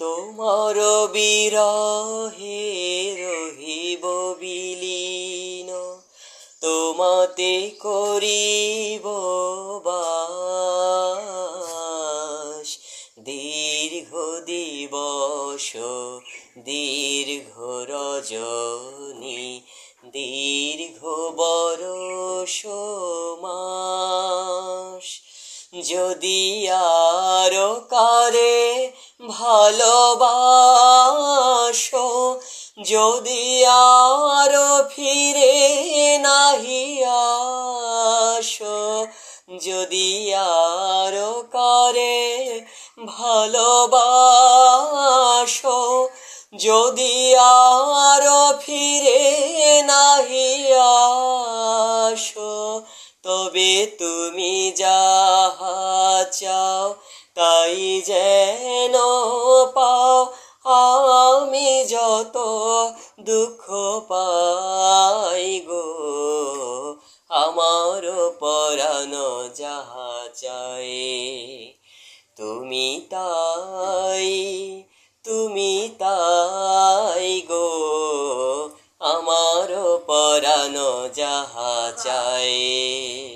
তোমার বিরহে রহিব বিলীন, তোমাতে করিব বাস। দীর্ঘ দিবস, দীর্ঘ রজনী, দীর্ঘ বরষ মাস। যদি আরও কারে ভালোবাসো। যদি আর ফিরে নাহি আসো, যদি আরও কারে ভালোবাসো, যদি আরও ফিরে নাহি আসো, তবে তুমি যাহা চাও তাই যেন আমি যত দুঃখ পাই গো, আমার পরানো যাহা চাই, তুমি তাই তুমি তাই গো, আমার পরানো যাহা চাই।